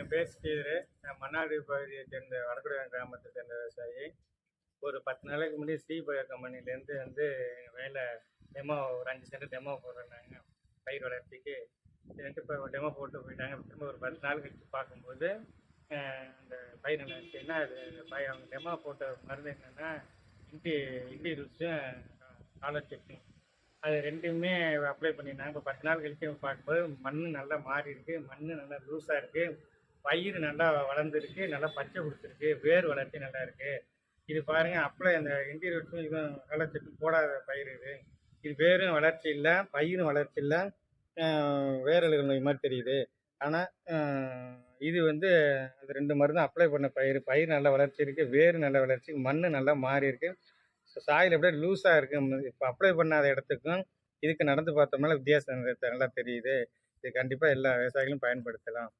என் பேர் ஸ்ரீதர். நான் மன்னாடி பகுதியை சேர்ந்த வடக்குடியான் கிராமத்தை சேர்ந்த விவசாயி. ஒரு பத்து நாளைக்கு முன்னாடி ஸ்ரீபய கம்பெனிலேருந்து வந்து எங்கள் வேலை டெமோ ஒரு அஞ்சு சென்ட் டெமோ போடுறாங்க பயிர் வளர்ச்சிக்கு சரின்ட்டு இப்போ டெமோ போட்டு போயிட்டாங்க. திரும்ப ஒரு பத்து நாள் கழிச்சு பார்க்கும்போது அந்த பயிர் நல்லா இருந்துச்சு என்ன அது? பய பயிர் அவங்க டெமோ போட்ட மருந்து என்னென்னா இண்டி இண்டி ருஸும் காலர் அது ரெண்டுமே அப்ளை பண்ணியிருந்தாங்க. இப்போ பத்து நாள் கழித்து பார்க்கும்போது மண் நல்லா மாறி இருக்குது மண் நல்லா லூஸாக இருக்குது பயிர் நல்லா வளர்ந்துருக்கு நல்லா பச்சை கொடுத்துருக்கு வேர் வளர்ச்சி நல்லா இருக்கு. இது பாருங்க அப்ளை அந்த இன்டீரியர்ஸும் இதுவும் வளர்ச்சி போடாத பயிர் இது. இது வேரும் வளர்ச்சி இல்லை பயிரும் வளர்ச்சி இல்லை. வேரலுகள் நோய் மாதிரி தெரியுது. ஆனால் இது வந்து அந்த ரெண்டு மருந்து அப்ளை பண்ண பயிர். பயிர் நல்ல வளர்ச்சி இருக்குது வேர் நல்ல வளர்ச்சி மண் நல்லா மாறி இருக்கு. சாயில் அப்படியே லூஸாக இருக்குது இப்போ அப்ளை பண்ணாத இடத்துக்கும் இதுக்கு நடந்து பார்த்தோம்னா வித்தியாசம் நல்லா தெரியுது. இது கண்டிப்பாக எல்லா விவசாயிகளும் பயன்படுத்தலாம்.